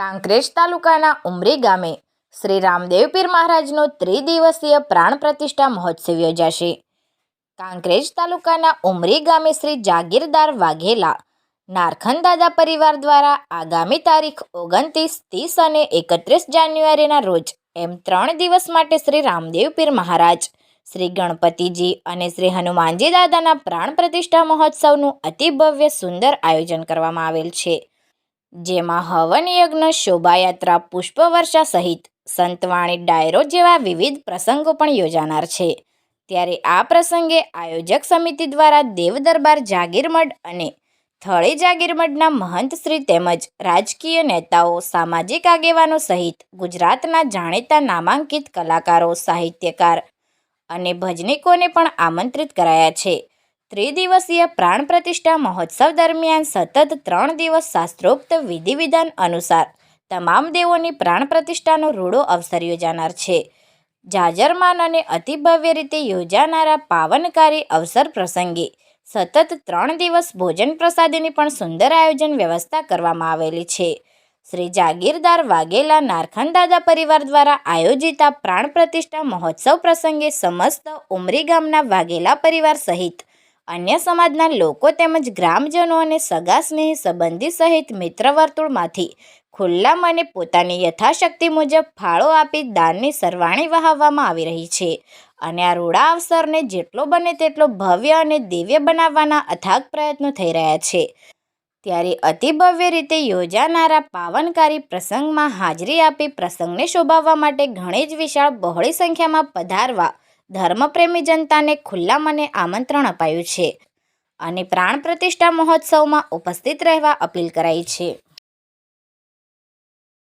કાંકરેજ તાલુકાના ઉમરી ગામે શ્રી રામદેવ પીર મહારાજનો ત્રિદિવસીય પ્રાણ પ્રતિષ્ઠા મહોત્સવ યોજાશે. કાંકરેજ તાલુકાના ઉમરી ગામે શ્રી જાગીરદાર વાઘેલા નારખન દાદા પરિવાર દ્વારા આગામી તારીખ ઓગણત્રીસ, ત્રીસ અને એકત્રીસ જાન્યુઆરીના રોજ એમ ત્રણ દિવસ માટે શ્રી રામદેવ પીર મહારાજ, શ્રી ગણપતિજી અને શ્રી હનુમાનજી દાદાના પ્રાણ પ્રતિષ્ઠા મહોત્સવનું અતિ ભવ્ય સુંદર આયોજન કરવામાં આવેલ છે. જેમાં હવન યજ્ઞ, શોભાયાત્રા, પુષ્પવર્ષા સહિત સંતવાણી ડાયરો જેવા વિવિધ પ્રસંગો પણ યોજાનાર છે. ત્યારે આ પ્રસંગે આયોજક સમિતિ દ્વારા દેવદરબાર જાગીરમઢ અને થળી જાગીરમઢના મહંતશ્રી તેમજ રાજકીય નેતાઓ, સામાજિક આગેવાનો સહિત ગુજરાતના જાણીતા નામાંકિત કલાકારો, સાહિત્યકાર અને ભજનિકોને પણ આમંત્રિત કરાયા છે. ત્રિદિવસીય પ્રાણ પ્રતિષ્ઠા મહોત્સવ દરમિયાન સતત ત્રણ દિવસ શાસ્ત્રોક્ત વિધિવિધાન અનુસાર તમામ દેવોની પ્રાણ પ્રતિષ્ઠાનો રૂડો અવસર યોજાનાર છે. જાજરમાન અને અતિભવ્ય રીતે યોજાનારા પાવનકારી અવસર પ્રસંગે સતત ત્રણ દિવસ ભોજન પ્રસાદીની પણ સુંદર આયોજન વ્યવસ્થા કરવામાં આવેલી છે. શ્રી જાગીરદાર વાઘેલા નારખન દાદા પરિવાર દ્વારા આયોજિત આ પ્રાણ પ્રતિષ્ઠા મહોત્સવ પ્રસંગે સમસ્ત ઉમરી ગામના વાઘેલા પરિવાર સહિત અન્ય સમાજના લોકો તેમજ ગ્રામજનો અને સગા સ્નેહી સંબંધી સહિત મિત્ર વર્તુળમાંથી ખુલ્લા મને પોતાની યથાશક્તિ મુજબ ફાળો આપી દાનની સરવાણી વહાવવામાં આવી રહી છે. અને આ રૂડા અવસરને જેટલો બને તેટલો ભવ્ય અને દિવ્ય બનાવવાના અથાગ પ્રયત્નો થઈ રહ્યા છે. ત્યારે અતિભવ્ય રીતે યોજાનારા પાવનકારી પ્રસંગમાં હાજરી આપી પ્રસંગને શોભાવવા માટે ઘણી જ વિશાળ બહોળી સંખ્યામાં પધારવા ધર્મપ્રેમી જનતાને ખુલ્લા મને આમંત્રણ અપાયું છે. અને પ્રાણ પ્રતિષ્ઠા મહોત્સવમાં ઉપસ્થિત રહેવા અપીલ કરાઈ છે.